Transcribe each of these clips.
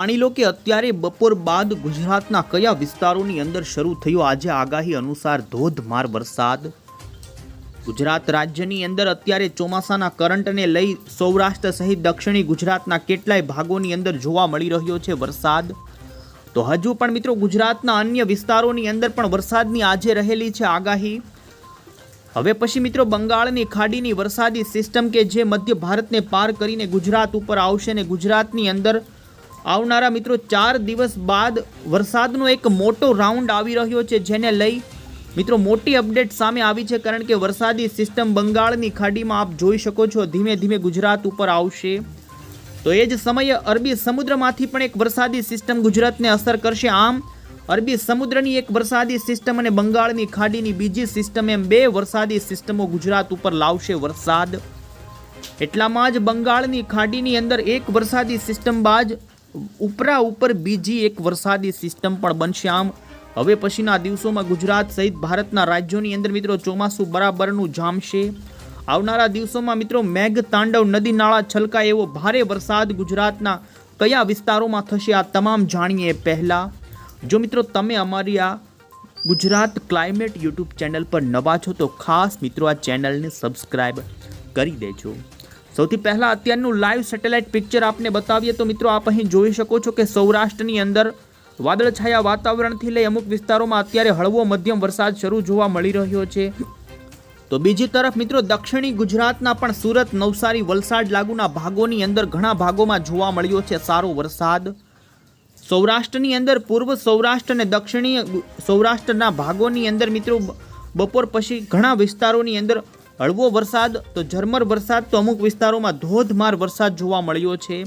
માની લો કે અત્યારે બપોર બાદ ગુજરાતના કયા વિસ્તારોની અંદર શરૂ થયો આજે આગાહી અનુસાર ધોધમાર વરસાદ? ગુજરાત રાજ્યની અંદર અત્યારે ચોમાસાના કરંટને લઈ સૌરાષ્ટ્ર સહિત દક્ષિણી ગુજરાતના કેટલાય ભાગોની અંદર જોવા મળી રહ્યો છે વરસાદ. તો હજુ પણ મિત્રો ગુજરાતના અન્ય વિસ્તારોની અંદર પણ વરસાદની આજે રહેલી છે આગાહી. હવે પછી મિત્રો બંગાળની ખાડીની વરસાદી સિસ્ટમ કે જે મધ્ય ભારતને પાર કરીને ગુજરાત ઉપર આવશે ને ગુજરાતની અંદર આવનારા મિત્રો ચાર દિવસ બાદ વરસાદનો એક મોટો રાઉન્ડ આવી રહ્યો છે, જેને લઈ મિત્રો મોટી અપડેટ સામે આવી છે, કારણ કે વરસાદી સિસ્ટમ બંગાળની ખાડીમાં આપ જોઈ શકો છો, ધીમે ધીમે ગુજરાત ઉપર આવશે. તો એ જ સમયે અરબી સમુદ્રમાંથી પણ એક વરસાદી સિસ્ટમ ગુજરાતને અસર કરશે. આમ, અરબી સમુદ્રની એક વરસાદી સિસ્ટમ અને બંગાળની ખાડીની બીજી સિસ્ટમ એમ બે વરસાદી સિસ્ટમો ગુજરાત ઉપર લાવશે વરસાદ. એટલામાં જ બંગાળની ખાડીની અંદર એક વરસાદી સિસ્ટમ બાદ ઉપરા ઉપર બીજી એક વરસાદી સિસ્ટમ પણ બનશે. આમ, હવે પછીના દિવસોમાં ગુજરાત સહિત ભારતના રાજ્યોની અંદર મિત્રો ચોમાસું બરાબરનું જામશે. આવનારા દિવસોમાં મિત્રો મેઘ તાંડવ, નદી નાળા છલકાય એવો ભારે વરસાદ ગુજરાતના કયા વિસ્તારોમાં થશે આ તમામ જાણીએ પહેલાં. જો મિત્રો તમે અમારી આ ગુજરાત ક્લાઇમેટ યુટ્યુબ ચેનલ પર નવા છો તો ખાસ મિત્રો આ ચેનલને સબસ્ક્રાઈબ કરી દેજો. સૌથી પહેલાં અત્યારનું લાઈવ સેટેલાઇટ પિક્ચર આપને બતાવીએ તો મિત્રો આપ અહીં જોઈ શકો છો કે સૌરાષ્ટ્રની અંદર વાદળછાયા વાતાવરણથી લઈ અમુક વિસ્તારોમાં અત્યારે હળવો મધ્યમ વરસાદ શરૂ જોવા મળી રહ્યો છે. તો બીજી તરફ મિત્રો દક્ષિણી ગુજરાતના પણ સુરત, નવસારી, વલસાડ લાગુના ભાગોની અંદર ઘણા ભાગોમાં જોવા મળ્યો છે સારો વરસાદ. સૌરાષ્ટ્રની અંદર પૂર્વ સૌરાષ્ટ્ર અને દક્ષિણી સૌરાષ્ટ્રના ભાગોની અંદર મિત્રો બપોર પછી ઘણા વિસ્તારોની અંદર હળવો વરસાદ તો ઝરમર વરસાદ તો અમુક વિસ્તારોમાં ધોધમાર વરસાદ જોવા મળ્યો છે.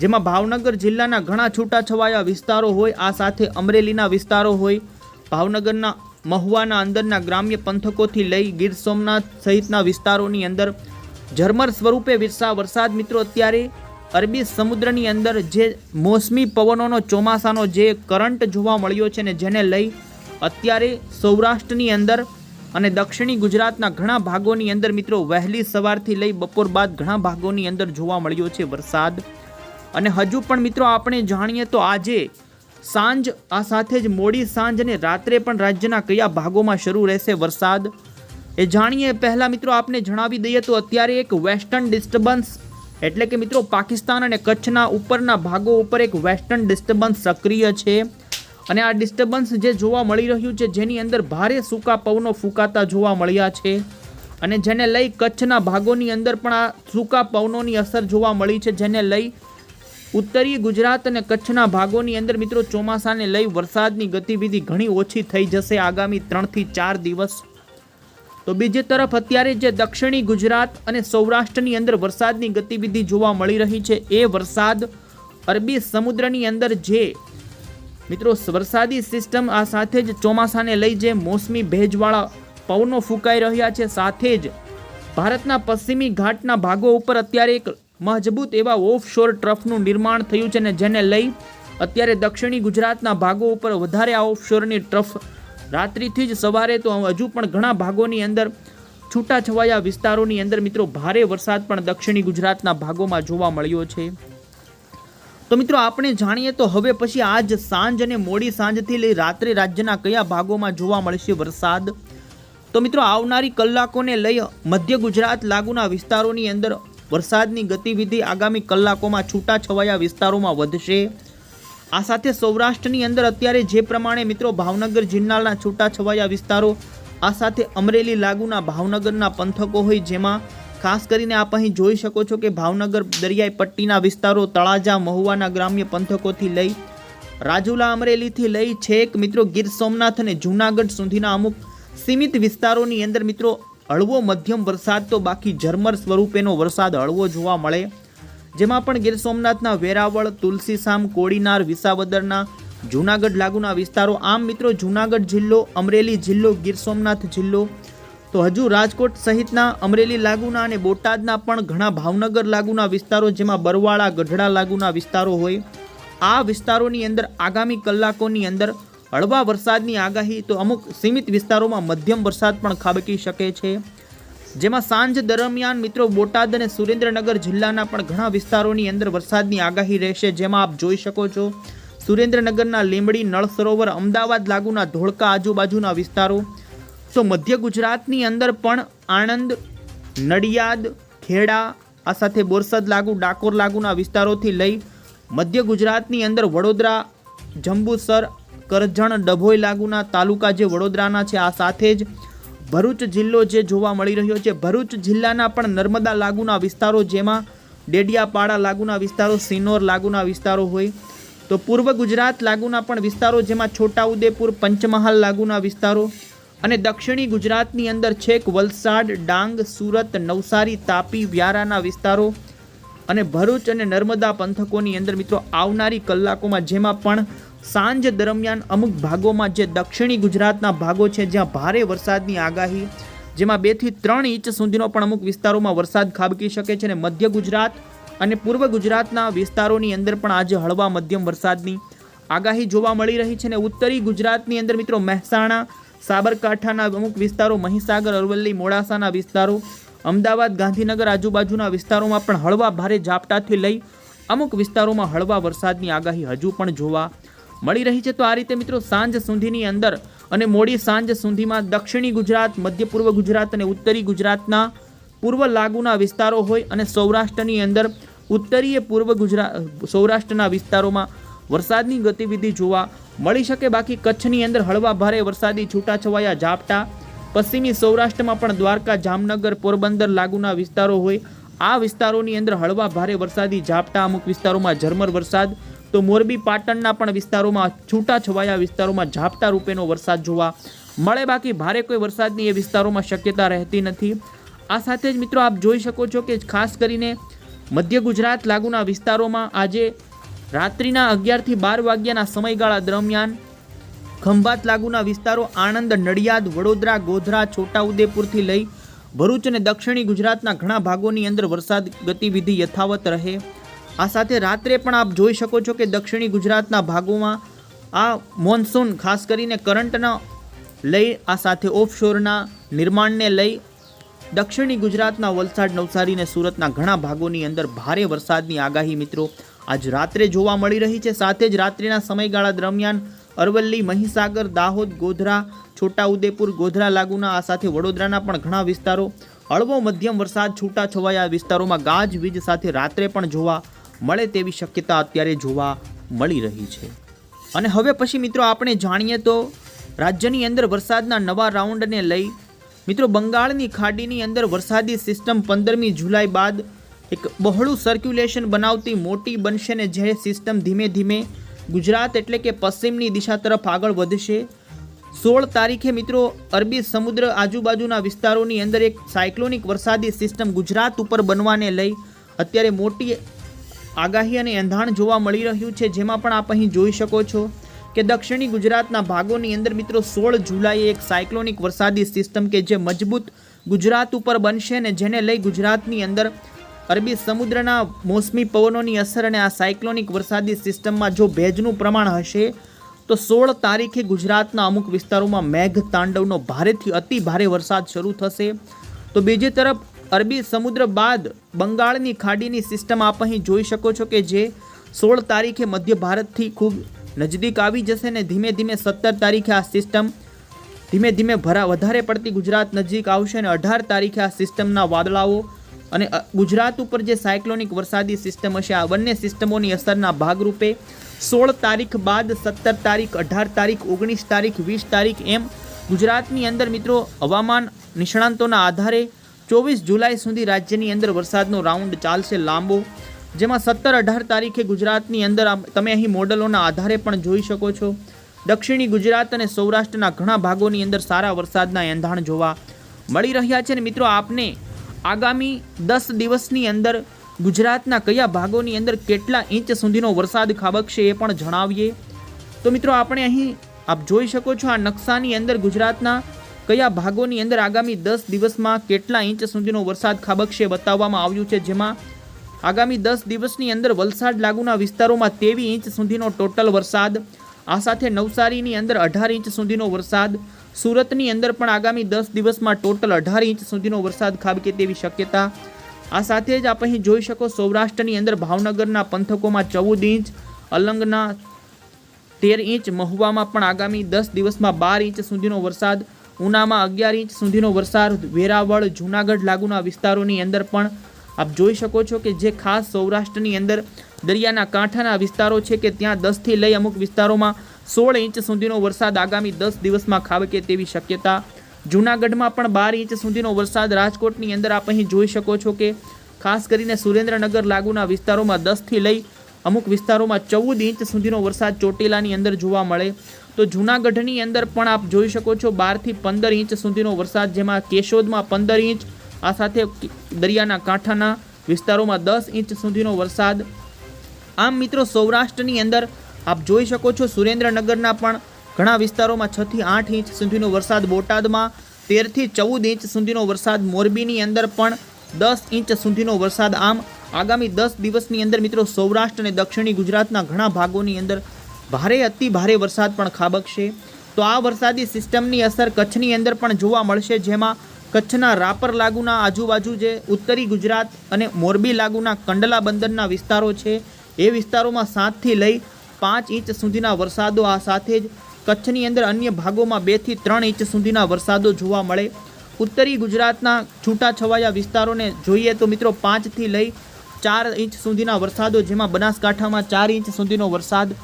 જેમાં ભાવનગર જિલ્લાના ઘણા છૂટાછવાયા વિસ્તારો હોય, આ સાથે અમરેલીના વિસ્તારો હોય, ભાવનગરના મહુવાના અંદરના ગ્રામ્ય પંથકોથી લઈ ગીર સોમનાથ સહિતના વિસ્તારોની અંદર ઝરમર સ્વરૂપે વિરસા વરસાદ. મિત્રો, અત્યારે અરબી સમુદ્રની અંદર જે મોસમી પવનોનો ચોમાસાનો જે કરંટ જોવા મળ્યો છે ને જેને લઈ અત્યારે સૌરાષ્ટ્રની અંદર અને દક્ષિણી ગુજરાતના ઘણા ભાગોની અંદર મિત્રો વહેલી સવારથી લઈ બપોર બાદ ઘણા ભાગોની અંદર જોવા મળ્યો છે વરસાદ. અને હજુ પણ મિત્રો આપણે જાણીએ તો આજે સાંજ, આ સાથે જ મોડી સાંજ અને રાત્રે પણ રાજ્યના કયા ભાગોમાં શરૂ રહેશે વરસાદ? એ જાણીએ પહેલાં મિત્રો આપને જણાવી દઈએ તો અત્યારે એક વેસ્ટર્ન ડિસ્ટર્બન્સ એટલે કે મિત્રો પાકિસ્તાન અને કચ્છના ઉપરના ભાગો ઉપર એક વેસ્ટર્ન ડિસ્ટર્બન્સ સક્રિય છે. અને આ ડિસ્ટર્બન્સ જે જોવા મળી રહ્યું છે, જેની અંદર ભારે સૂકા પવનો ફૂંકાતા જોવા મળ્યા છે. અને જેને લઈ કચ્છના ભાગોની અંદર પણ આ સૂકા પવનોની અસર જોવા મળી છે, જેને લઈ ઉત્તરીય ગુજરાત અને કચ્છના ભાગોની અંદર મિત્રો ચોમાસાને લઈ વરસાદની ગતિવિધિ ઘણી ઓછી થઈ જશે આગામી ત્રણથી ચાર દિવસ. તો બીજી તરફ અત્યારે જે દક્ષિણી ગુજરાત અને સૌરાષ્ટ્રની અંદર વરસાદની ગતિવિધિ જોવા મળી રહી છે, એ વરસાદ અરબી સમુદ્રની અંદર જે મિત્રો, વરસાદી સિસ્ટમ આ સાથે જ ચોમાસાને લઈ જે મોસમી ભેજવાળા પવનો ફૂંકાઈ રહ્યા છે, સાથે જ ભારતના પશ્ચિમી ઘાટના ભાગો ઉપર અત્યારે એક મજબૂત એવા ઓફશોર ટ્રફનું નિર્માણ થયું છે ને જેને લઈ અત્યારે દક્ષિણી ગુજરાતના ભાગો ઉપર વધારે આ ઓફશોરની ટ્રફ રાત્રિથી જ સવારે તો હજુ પણ ઘણા ભાગોની અંદર છૂટાછવાયા વિસ્તારોની અંદર મિત્રો, ભારે વરસાદ પણ દક્ષિણી ગુજરાતના ભાગોમાં જોવા મળ્યો છે. તો મિત્રો, આપણે જાણીએ તો હવે પછી આજ સાંજ અને મોડી સાંજથી લઈ રાત્રે રાજ્યના કયા ભાગોમાં જોવા મળશે વરસાદ? તો મિત્રો, આવનારી કલાકોને લઈ મધ્ય ગુજરાત લાગુના વિસ્તારોની અંદર વરસાદની ગતિવિધિ આગામી કલાકોમાં છૂટાછવાયા વિસ્તારોમાં વધશે. આ સાથે સૌરાષ્ટ્રની અંદર અત્યારે જે પ્રમાણે મિત્રો, ભાવનગર જિલ્લાના છૂટાછવાયા વિસ્તારો, આ સાથે અમરેલી લાગુના ભાવનગરના પંથકો હોય, જેમાં ખાસ કરીને આપ અહીં જોઈ શકો છો કે ભાવનગર દરિયાઈ પટ્ટીના વિસ્તારો તળાજા, મહુવાના ગ્રામ્ય પંથકોથી લઈ, રાજુલા અમરેલીથી લઈ છેક મિત્રો ગીર સોમનાથ અને જૂનાગઢ સુધીના અમુક સીમિત વિસ્તારોની અંદર મિત્રો હળવો મધ્યમ વરસાદ તો બાકી ઝરમર સ્વરૂપેનો વરસાદ હળવો જોવા મળે. જેમાં પણ ગીર સોમનાથના વેરાવળ તુલસીસામ કોડીનાર, વિસાવદરના, જૂનાગઢ લાગુના વિસ્તારો, આમ મિત્રો જૂનાગઢ જિલ્લો, અમરેલી જિલ્લો, ગીર સોમનાથ જિલ્લો તો હજુ રાજકોટ સહિતના અમરેલી લાગુના અને બોટાદના પણ ઘણા ભાવનગર લાગુના વિસ્તારો જેમાં બરવાળા, ગઢડા લાગુના વિસ્તારો હોય. આ વિસ્તારોની અંદર આગામી કલાકોની અંદર હળવા વરસાદની આગાહી તો અમુક સીમિત વિસ્તારોમાં મધ્યમ વરસાદ પણ ખાબકી શકે છે. જેમાં સાંજ દરમિયાન મિત્રો બોટાદ અને સુરેન્દ્રનગર જિલ્લાના પણ ઘણા વિસ્તારોની અંદર વરસાદની આગાહી રહેશે જેમાં આપ જોઈ શકો છો. સુરેન્દ્રનગરના લીંબડી નળ સરોવર અમદાવાદ લાગુના ધોળકા આજુબાજુના વિસ્તારો તો મધ્ય ગુજરાતની અંદર પણ આણંદ, નડિયાદ, ખેડા, આ સાથે બોરસદ લાગુ, ડાકોર લાગુના વિસ્તારોથી લઈ મધ્ય ગુજરાતની અંદર વડોદરા, જંબુસર, કરજણ, ડભોઈ લાગુના તાલુકા જે વડોદરાના છે, આ સાથે જ ભરૂચ જિલ્લો જે જોવા મળી રહ્યો છે. ભરૂચ જિલ્લાના પણ નર્મદા લાગુના વિસ્તારો જેમાં ડેડિયાપાડા લાગુના વિસ્તારો, સિનોર લાગુના વિસ્તારો હોય. તો પૂર્વ ગુજરાત લાગુના પણ વિસ્તારો જેમાં છોટાઉદેપુર, પંચમહાલ લાગુના વિસ્તારો અને દક્ષિણી ગુજરાતની અંદર છેક વલસાડ, ડાંગ, સુરત, નવસારી, તાપી, વ્યારાના વિસ્તારો અને ભરૂચ અને નર્મદા પંથકોની અંદર મિત્રો આવનારી કલાકોમાં જેમાં પણ સાંજ દરમિયાન અમુક ભાગોમાં જે દક્ષિણી ગુજરાતના ભાગો છે, જ્યાં ભારે વરસાદની આગાહી, જેમાં બેથી ત્રણ ઇંચ સુધીનો પણ અમુક વિસ્તારોમાં વરસાદ ખાબકી શકે છે અને મધ્ય ગુજરાત અને પૂર્વ ગુજરાતના વિસ્તારોની અંદર પણ આજે હળવા મધ્યમ વરસાદની આગાહી જોવા મળી રહી છે અને ઉત્તરી ગુજરાતની અંદર મિત્રો મહેસાણા સાબરકાંઠાના અમુક વિસ્તારો, મહીસાગર, અરવલ્લી, મોડાસાના વિસ્તારો, અમદાવાદ, ગાંધીનગર આજુબાજુના વિસ્તારોમાં પણ હળવા ભારે ઝાપટાથી લઈ અમુક વિસ્તારોમાં હળવા વરસાદની આગાહી હજુ પણ જોવા મળી રહી છે. તો આ રીતે મિત્રો સાંજ સુધીની અંદર અને મોડી સાંજ સુધીમાં દક્ષિણી ગુજરાત મધ્ય પૂર્વ ગુજરાત અને ઉત્તરી ગુજરાતના પૂર્વ લાગુના વિસ્તારો હોય અને સૌરાષ્ટ્રની અંદર ઉત્તરીય પૂર્વ ગુજરાત, સૌરાષ્ટ્રના વિસ્તારોમાં વરસાદની ગતિવિધિ જોવા મળી શકે બાકી કચ્છની અંદર હળવા ભારે વરસાદી છૂટાછવાયા ઝાપટા. પશ્ચિમી સૌરાષ્ટ્રમાં પણ દ્વારકા, જામનગર, પોરબંદર લાગુના વિસ્તારો હોય. આ વિસ્તારોની અંદર હળવા ભારે વરસાદી ઝાપટા. અમુક વિસ્તારોમાં ઝરમર વરસાદ. તો મોરબી, પાટણના પણ વિસ્તારોમાં છૂટાછવાયા વિસ્તારોમાં ઝાપટા રૂપેનો વરસાદ જોવા મળે. બાકી ભારે કોઈ વરસાદની એ વિસ્તારોમાં શક્યતા રહેતી નથી. આ સાથે જ મિત્રો આપ જોઈ શકો છો કે ખાસ કરીને મધ્ય ગુજરાત લાગુના વિસ્તારોમાં આજે રાત્રિના અગિયારથી બાર વાગ્યાના સમયગાળા દરમિયાન ખંભાત લાગુના વિસ્તારો આણંદ, નડિયાદ, વડોદરા, ગોધરા, છોટાઉદેપુરથી લઈ ભરૂચ અને દક્ષિણી ગુજરાતના ઘણા ભાગોની અંદર વરસાદ ગતિવિધિ યથાવત રહે. આ સાથે રાત્રે પણ આપ જોઈ શકો છો કે દક્ષિણી ગુજરાતના ભાગોમાં આ મોન્સૂન, ખાસ કરીને કરંટના લઈ, આ સાથે ઓફશોરના નિર્માણને લઈ દક્ષિણી ગુજરાતના વલસાડ, નવસારી અને સુરતના ઘણા ભાગોની અંદર ભારે વરસાદની આગાહી મિત્રો આજ રાત્રે જોવા મળી રહી છે. સાથે જ રાત્રિના સમયગાળા દરમિયાન અરવલ્લી, મહીસાગર, દાહોદ, ગોધરા, છોટાઉદેપુર, ગોધરા, લાગુના, આ સાથે વડોદરાના પણ ઘણા વિસ્તારો હળવો મધ્યમ વરસાદ છૂટાછવાયા વિસ્તારોમાં ગાજવીજ સાથે રાત્રે પણ જોવા મળે તેવી શક્યતા અત્યારે જોવા મળી રહી છે. અને હવે પછી મિત્રો આપણે જાણીએ તો રાજ્યની અંદર વરસાદના નવા રાઉન્ડને લઈ મિત્રો બંગાળની ખાડીની અંદર વરસાદી સિસ્ટમ પંદરમી જુલાઈ બાદ એક બહોળું સર્ક્યુલેશન બનાવતી મોટી બનશે ને જે સિસ્ટમ ધીમે ધીમે ગુજરાત એટલે કે પશ્ચિમની દિશા તરફ આગળ વધશે. સોળ તારીખે મિત્રો, અરબી સમુદ્ર આજુબાજુના વિસ્તારોની અંદર એક સાયક્લોનિક વરસાદી સિસ્ટમ ગુજરાત ઉપર બનવાને લઈ અત્યારે મોટી આગાહી અને એંધાણ જોવા મળી રહ્યું છે. જેમાં પણ આપ અહીં જોઈ શકો છો કે દક્ષિણી ગુજરાતના ભાગોની અંદર મિત્રો, સોળ જુલાઈએ એક સાયક્લોનિક વરસાદી સિસ્ટમ કે જે મજબૂત ગુજરાત ઉપર બનશે ને જેને લઈ ગુજરાતની અંદર અરબી સમુદ્રના મોસમી પવનોની અસર અને આ સાયક્લોનિક વરસાદી સિસ્ટમમાં જો ભેજનું પ્રમાણ હશે, તો સોળ તારીખે ગુજરાતના અમુક વિસ્તારોમાં મેઘ તાંડવનો ભારેથી અતિ ભારે વરસાદ શરૂ થશે. તો બીજી તરફ, અરબી સમુદ્ર બાદ બંગાળની ખાડીની સિસ્ટમ આપ અહીં જોઈ શકો છો કે જે સોળ તારીખે મધ્ય ભારતથી ખૂબ નજદીક આવી જશે ને ધીમે ધીમે સત્તર તારીખે આ સિસ્ટમ ધીમે ધીમે ભરા વધારે પડતી ગુજરાત નજીક આવશે અને અઢાર તારીખે આ સિસ્ટમના વાદળાઓ અને ગુજરાત ઉપર જે સાયક્લોનિક વરસાદી સિસ્ટમ હશે, આ બંને સિસ્ટમોની અસરના ભાગરૂપે સોળ તારીખ બાદ સત્તર તારીખ, અઢાર તારીખ, ઓગણીસ તારીખ, વીસ તારીખ એમ ગુજરાતની અંદર મિત્રો હવામાન નિષ્ણાંતોના આધારે ચોવીસ જુલાઈ સુધી રાજ્યની અંદર વરસાદનો રાઉન્ડ ચાલશે લાંબો. જેમાં સત્તર અઢાર તારીખે ગુજરાતની અંદર તમે અહીં મોડલોના આધારે પણ જોઈ શકો છો. દક્ષિણી ગુજરાત અને સૌરાષ્ટ્રના ઘણા ભાગોની અંદર સારા વરસાદના એંધાણ જોવા મળી રહ્યા છે અને મિત્રો આપને આગામી દસ દિવસની અંદર ગુજરાતના કયા ભાગોની અંદર કેટલા ઇંચ સુધીનો વરસાદ ખાબકશે એ પણ જણાવીએ. તો મિત્રો, આપણે અહીં આપ જોઈ શકો છો આ નકશાની અંદર ગુજરાતના કયા ભાગોની અંદર આગામી દસ દિવસમાં કેટલા ઇંચ સુધીનો વરસાદ ખાબકશે બતાવવામાં આવ્યું છે. જેમાં આગામી દસ દિવસની અંદર વલસાડ લાગુના વિસ્તારોમાં તેવી ઇંચ સુધીનો ટોટલ વરસાદ, આ સાથે નવસારીની અંદર અઢાર ઇંચ સુધીનો વરસાદ સુરતની અંદર પણ આગામી દસ દિવસમાં ટોટલ અઢાર ઇંચ સુધીનો વરસાદ ખાબકે તેવી શક્યતા. આ સાથે જ આપ અહીં જોઈ શકો સૌરાષ્ટ્રની અંદર ભાવનગરના પંથકોમાં ચૌદ ઇંચ, અલંગના તેર ઇંચ, મહુવામાં પણ આગામી દસ દિવસમાં બાર ઇંચ સુધીનો વરસાદ, ઉનામાં અગિયાર ઇંચ સુધીનો વરસાદ, વેરાવળ, જૂનાગઢ લાગુના વિસ્તારોની અંદર પણ આપ જોઈ શકો છો કે જે ખાસ સૌરાષ્ટ્રની અંદર દરિયાના કાંઠાના વિસ્તારો છે કે ત્યાં દસથી લઈ અમુક વિસ્તારોમાં સોળ ઇંચ સુધીનો વરસાદ આગામી દસ દિવસમાં ખાબકે તેવી શક્યતા. જૂનાગઢમાં પણ બાર ઇંચ સુધીનો વરસાદ રાજકોટની અંદર આપ અહીં જોઈ શકો છો કે ખાસ કરીને સુરેન્દ્રનગર લાગુના વિસ્તારોમાં દસથી લઈ અમુક વિસ્તારોમાં ચૌદ ઇંચ સુધીનો વરસાદ ચોટીલાની અંદર જોવા મળે. તો જૂનાગઢની અંદર પણ આપ જોઈ શકો છો બારથી પંદર ઇંચ સુધીનો વરસાદ, જેમાં કેશોદમાં પંદર ઇંચ, આ સાથે દરિયાના કાંઠાના વિસ્તારોમાં દસ ઇંચ સુધીનો વરસાદ. આમ મિત્રો સૌરાષ્ટ્રની અંદર આપ જોઈ શકો છો સુરેન્દ્રનગરના પણ ઘણા વિસ્તારોમાં છથી આઠ ઇંચ સુધીનો વરસાદ બોટાદમાં તેરથી ચૌદ ઇંચ સુધીનો વરસાદ મોરબીની અંદર પણ દસ ઇંચ સુધીનો વરસાદ. આમ આગામી દસ દિવસની અંદર મિત્રો સૌરાષ્ટ્ર અને દક્ષિણી ગુજરાતના ઘણા ભાગોની અંદર ભારે, અતિ ભારે વરસાદ પણ ખાબકશે. તો આ વરસાદી સિસ્ટમની અસર કચ્છની અંદર પણ જોવા મળશે, જેમાં કચ્છના રાપર લાગુના આજુબાજુ જે ઉત્તરી ગુજરાત અને મોરબી લાગુના કંડલા બંદરના વિસ્તારો છે, એ વિસ્તારોમાં સાતથી લઈ પાંચ ઇંચ સુધીના વરસાદો આ સાથે જ કચ્છની અંદર અન્ય ભાગોમાં બેથી ત્રણ ઇંચ સુધીના વરસાદો જોવા મળે. ઉત્તરી ગુજરાતના છૂટાછવાયા વિસ્તારોને જોઈએ તો મિત્રો પાંચથી લઈ ચાર ઇંચ સુધીના વરસાદો, જેમાં બનાસકાંઠામાં ચાર ઇંચ સુધીનો વરસાદ.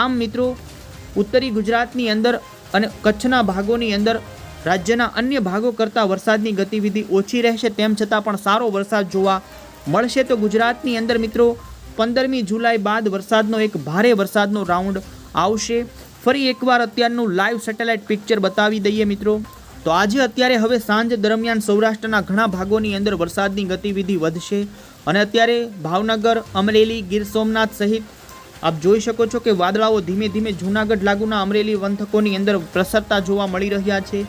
આમ મિત્રો, ઉત્તરી ગુજરાતની અંદર અને કચ્છના ભાગોની અંદર રાજ્યના અન્ય ભાગો કરતાં વરસાદની ગતિવિધિ ઓછી રહેશે. તેમ છતાં પણ સારો વરસાદ જોવા મળશે. તો ગુજરાતની અંદર મિત્રો પંદરમી જુલાઈ બાદ વરસાદનો એક ભારે વરસાદનો રાઉન્ડ આવશે. ફરી એકવાર અત્યારનું લાઈવ સેટેલાઇટ પિક્ચર બતાવી દઈએ મિત્રો. તો આજે અત્યારે હવે સાંજ દરમિયાન સૌરાષ્ટ્રના ઘણા ભાગોની અંદર વરસાદની ગતિવિધિ વધશે. અને અત્યારે ભાવનગર, અમરેલી, ગીર સોમનાથ સહિત આપ જોઈ શકો છો કે વાદળાઓ ધીમે ધીમે જૂનાગઢ લાગુના અમરેલી પંથકોની અંદર પ્રસરતા જોવા મળી રહ્યા છે.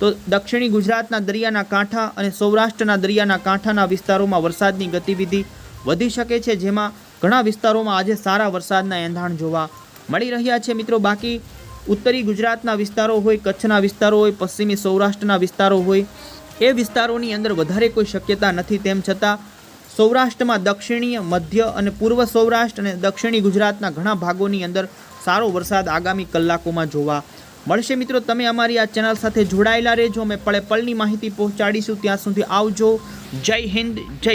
તો દક્ષિણી ગુજરાતના દરિયાના કાંઠા અને સૌરાષ્ટ્રના દરિયાના કાંઠાના વિસ્તારોમાં વરસાદની ગતિવિધિ વધી શકે છે, જેમાં ઘણા વિસ્તારોમાં આજે સારા વરસાદના એંધાણ જોવા મળી રહ્યા છે. મિત્રો, બાકી ઉત્તરી ગુજરાતના વિસ્તારો હોય, કચ્છના વિસ્તારો હોય, પશ્ચિમી સૌરાષ્ટ્રના વિસ્તારો હોય, એ વિસ્તારોની અંદર વધારે કોઈ શક્યતા નથી. તેમ છતાં, સૌરાષ્ટ્રમાં દક્ષિણીય, મધ્ય અને પૂર્વ સૌરાષ્ટ્ર અને દક્ષિણી ગુજરાતના ઘણા ભાગોની અંદર સારો વરસાદ આગામી કલાકોમાં જોવા મળશે. મિત્રો, તમે અમારી આ ચેનલ સાથે જોડાયેલા રહેજો. અમે પળે પળની માહિતી પહોંચાડીશું. ત્યાં સુધી આવજો. જય હિન્દ, જય